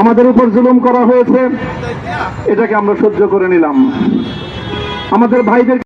আমাদের উপর জুলুম করা হয়েছে। এটাকে আমরা সহ্য করে নিলাম। আমাদের ভাইদের